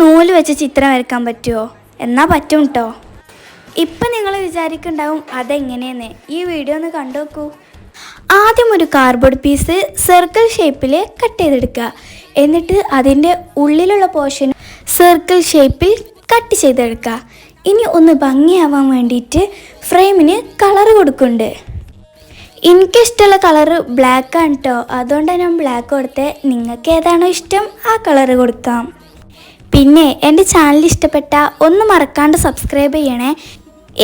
നൂൽ വെച്ച് ചിത്രം വരയ്ക്കാൻ പറ്റുമോ എന്നാൽ പറ്റും കേട്ടോ ഇപ്പം നിങ്ങൾ വിചാരിക്കുന്നുണ്ടാവും അതെങ്ങനെയെന്ന്. ഈ വീഡിയോ ഒന്ന് കണ്ടു നോക്കൂ. ആദ്യം ഒരു കാർഡ്ബോർഡ് പീസ് സർക്കിൾ ഷേപ്പിൽ കട്ട് ചെയ്തെടുക്കുക. എന്നിട്ട് അതിന്റെ ഉള്ളിലുള്ള പോർഷൻ സർക്കിൾ ഷേപ്പിൽ കട്ട് ചെയ്തെടുക്കുക. ഇനി ഒന്ന് ഭംഗിയാവാൻ വേണ്ടിയിട്ട് ഫ്രെയിമിന് കളർ കൊടുക്കുന്നുണ്ട്. എനിക്കിഷ്ടമുള്ള കളറ് ബ്ലാക്കാണ് കേട്ടോ അതുകൊണ്ടാണ് ഞാൻ ബ്ലാക്ക് കൊടുത്തത് നിങ്ങൾക്ക് ഏതാണോ ഇഷ്ടം ആ കളറ് കൊടുക്കാം. പിന്നെ എന്റെ ചാനൽ ഇഷ്ടപ്പെട്ട ഒന്ന് മറക്കാണ്ട് സബ്സ്ക്രൈബ് ചെയ്യണേ.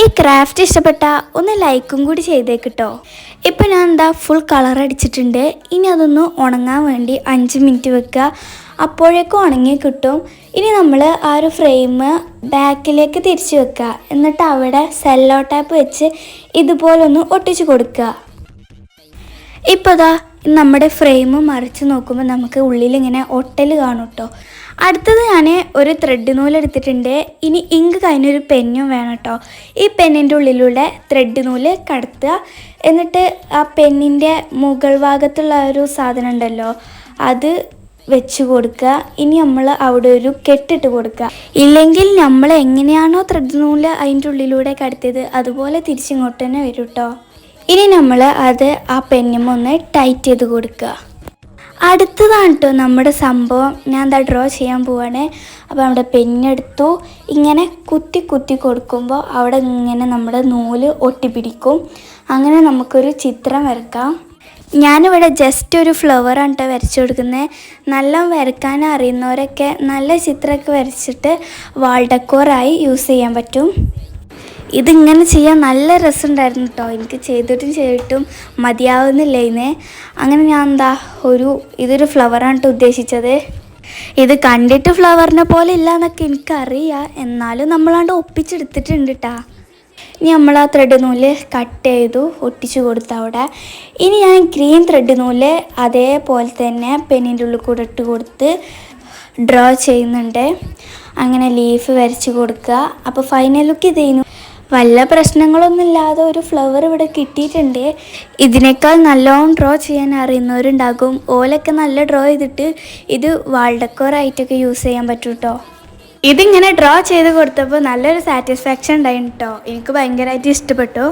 ഈ ക്രാഫ്റ്റ് ഇഷ്ടപ്പെട്ട ഒന്ന് ലൈക്കും കൂടി ചെയ്തേക്കിട്ടോ. ഇപ്പം ഞാൻ എന്താ ഫുൾ കളർ അടിച്ചിട്ടുണ്ട്. ഇനി അതൊന്ന് ഉണങ്ങാൻ വേണ്ടി അഞ്ച് മിനിറ്റ് വെക്കുക. അപ്പോഴേക്കും ഉണങ്ങി കിട്ടും. ഇനി നമ്മൾ ആ ഒരു ഫ്രെയിം ബാക്കിലേക്ക് തിരിച്ച് വെക്കുക. എന്നിട്ട് അവിടെ സെല്ലോ ടാപ്പ് വെച്ച് ഇതുപോലൊന്ന് ഒട്ടിച്ചു കൊടുക്കുക. ഇപ്പോൾ ദാ നമ്മുടെ ഫ്രെയിം മറിച്ച് നോക്കുമ്പോൾ നമുക്ക് ഉള്ളിൽ ഇങ്ങനെ ഒട്ടൽ കാണും കേട്ടോ അടുത്തത് ഞാൻ ഒരു ത്രെഡ് നൂലെടുത്തിട്ടുണ്ട് ഇനി ഇങ്ക് കഴിഞ്ഞൊരു പെന്നും വേണം കേട്ടോ ഈ പെന്നിന്റെ ഉള്ളിലൂടെ ത്രെഡ് നൂൽ കടത്തുക. എന്നിട്ട് ആ പെന്നിന്റെ മുകൾ ഭാഗത്തുള്ള ഒരു സാധനം ഉണ്ടല്ലോ അത് വെച്ച് കൊടുക്കുക. ഇനി നമ്മൾ അവിടെ ഒരു കെട്ടിട്ട് കൊടുക്കുക. ഇല്ലെങ്കിൽ നമ്മൾ എങ്ങനെയാണോ ത്രെഡ് നൂൽ അതിന്റെ ഉള്ളിലൂടെ കടത്തിയത് അതുപോലെ തിരിച്ചിങ്ങോട്ട് തന്നെ വരും കേട്ടോ ഇനി നമ്മൾ അത് ആ പെന്നും ഒന്ന് ടൈറ്റ് ചെയ്ത് കൊടുക്കുക. അടുത്തതാണ് കേട്ടോ നമ്മുടെ സംഭവം. ഞാൻ എന്താ ഡ്രോ ചെയ്യാൻ പോവാണ്. അപ്പോൾ നമ്മുടെ പെന്നെടുത്തു ഇങ്ങനെ കുത്തി കുത്തി കൊടുക്കുമ്പോൾ അവിടെ ഇങ്ങനെ നമ്മുടെ നൂൽ ഒട്ടിപ്പിടിക്കും. അങ്ങനെ നമുക്കൊരു ചിത്രം വരക്കാം. ഞാനിവിടെ ജസ്റ്റ് ഒരു ഫ്ലവറാണ് കേട്ടോ വരച്ചു കൊടുക്കുന്നത് നല്ല വരക്കാൻ അറിയുന്നവരൊക്കെ നല്ല ചിത്രമൊക്കെ വരച്ചിട്ട് വാൾ ഡെക്കോറായി യൂസ് ചെയ്യാൻ പറ്റും. ഇതിങ്ങനെ ചെയ്യാൻ നല്ല രസമുണ്ടായിരുന്നു കേട്ടോ എനിക്ക് ചെയ്തിട്ടും ചെയ്തിട്ടും മതിയാവുന്നില്ല ഇതിനെ അങ്ങനെ ഞാൻ എന്താ ഒരു ഇതൊരു ഫ്ലവറാണ് കേട്ടോ ഉദ്ദേശിച്ചത്. ഇത് കണ്ടിട്ട് ഫ്ലവറിനെ പോലെ ഇല്ല എന്നൊക്കെ എനിക്കറിയാം. എന്നാലും നമ്മളാണ്ട് ഒപ്പിച്ചെടുത്തിട്ടുണ്ട് കേട്ടാ ഇനി നമ്മൾ ആ ത്രെഡ് നൂൽ കട്ട് ചെയ്തു ഒട്ടിച്ചു കൊടുത്തു അവിടെ. ഇനി ഞാൻ ഗ്രീൻ ത്രെഡ് നൂൽ അതേപോലെ തന്നെ പെന്നിന്റെ ഉള്ളിൽ കൂടെ ഇട്ട് കൊടുത്ത് ഡ്രോ ചെയ്യുന്നുണ്ട്. അങ്ങനെ ലീഫ് വരച്ച് കൊടുക്കുക. അപ്പോൾ ഫൈനൽ ലുക്ക് ഇതേനു. വല്ല പ്രശ്നങ്ങളൊന്നും ഇല്ലാതെ ഒരു ഫ്ലവർ ഇവിടെ കിട്ടിയിട്ടുണ്ട്. ഇതിനേക്കാൾ നല്ലോണം ഡ്രോ ചെയ്യാൻ അറിയുന്നവരുണ്ടാകും. ഓലൊക്കെ നല്ല ഡ്രോ ചെയ്തിട്ട് ഇത് വാൾ ഡെക്കോറായിട്ടൊക്കെ യൂസ് ചെയ്യാൻ പറ്റും കേട്ടോ ഇതിങ്ങനെ ഡ്രോ ചെയ്ത് കൊടുത്തപ്പോൾ നല്ലൊരു സാറ്റിസ്ഫാക്ഷൻ ഉണ്ടായിരുന്നു കേട്ടോ എനിക്ക് ഭയങ്കരമായിട്ട് ഇഷ്ടപ്പെട്ടു.